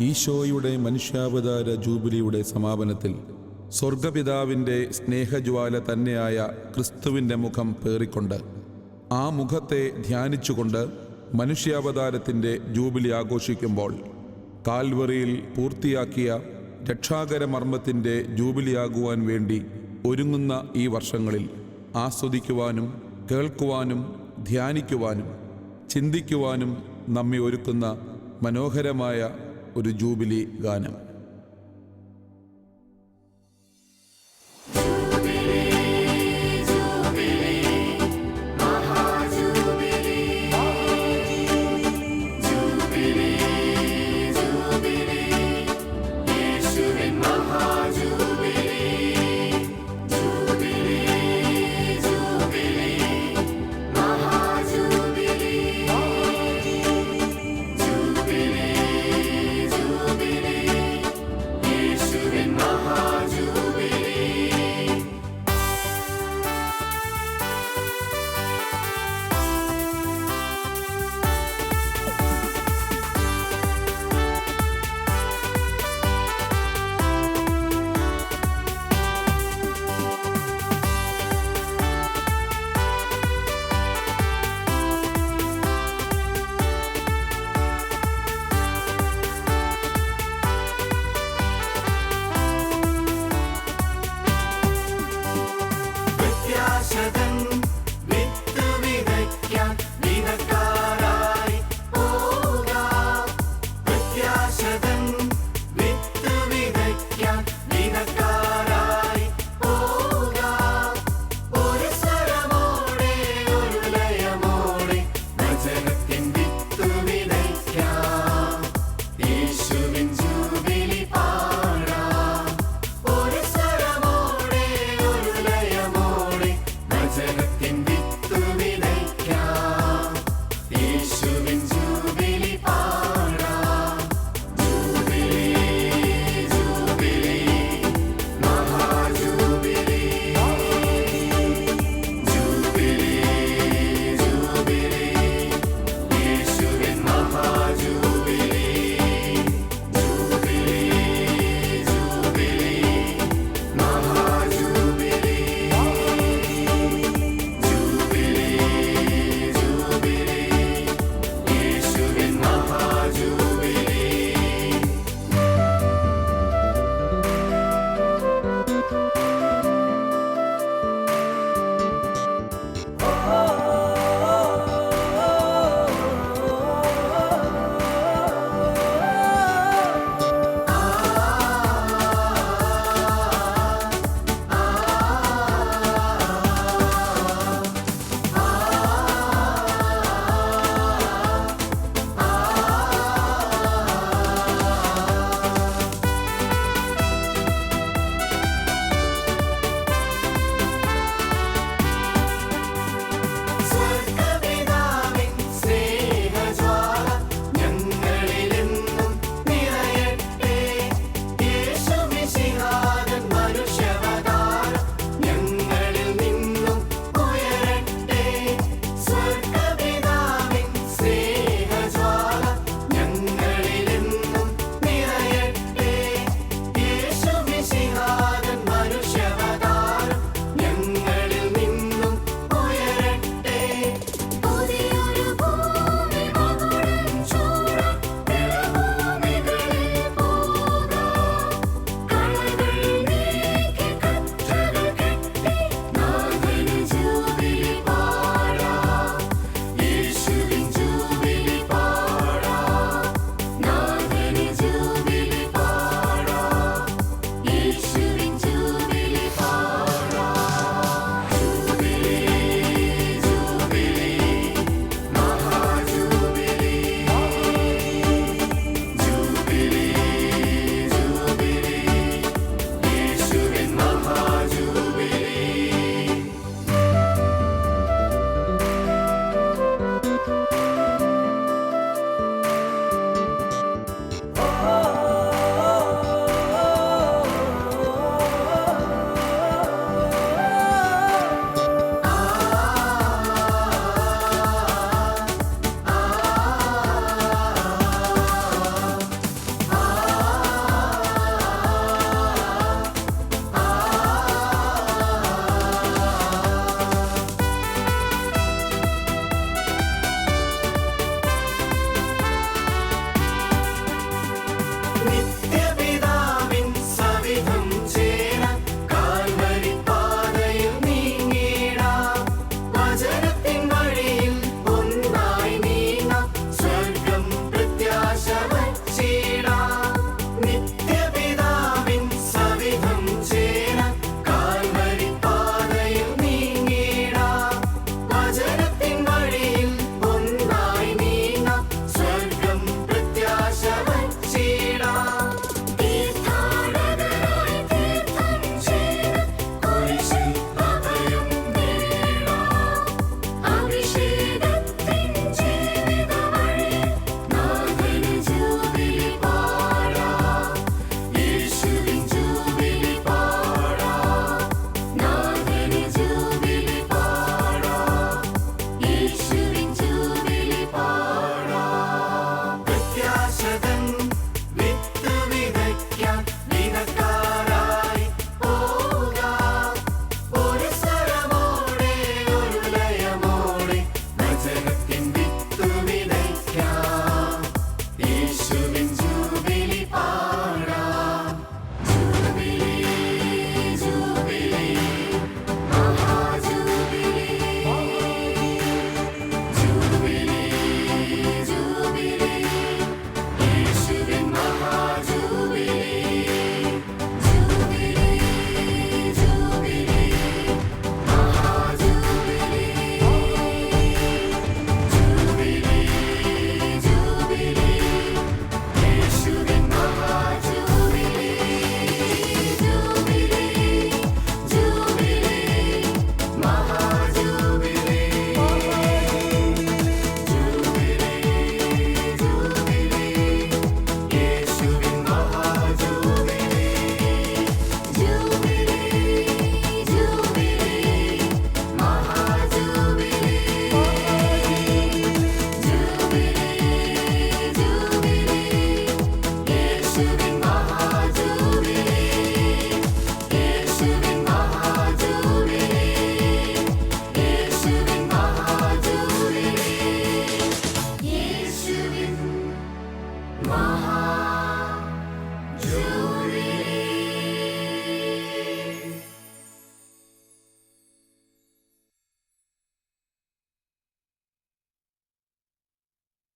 ഈശോയുടെ മനുഷ്യാവതാര ജൂബിലിയുടെ സമാപനത്തിൽ സ്വർഗപിതാവിന്റെ സ്നേഹജ്വാല തന്നെയായ ക്രിസ്തുവിന്റെ മുഖം പേറിക്കൊണ്ട് ആ മുഖത്തെ ധ്യാനിച്ചുകൊണ്ട് മനുഷ്യാവതാരത്തിന്റെ ജൂബിലി ആഘോഷിക്കുമ്പോൾ കാൽവറിയിൽ പൂർത്തിയാക്കിയ രക്ഷാകര മർമ്മത്തിന്റെ ജൂബിലിയാകുവാൻ വേണ്ടി ഒരുങ്ങുന്ന ഈ വർഷങ്ങളിൽ ആസ്വദിക്കുവാനും കേൾക്കുവാനും ധ്യാനിക്കുവാനും ചിന്തിക്കുവാനും നമ്മെ ഒരുക്കുന്ന മനോഹരമായ ഒരു ജൂബിലി ഗാനം. Bye.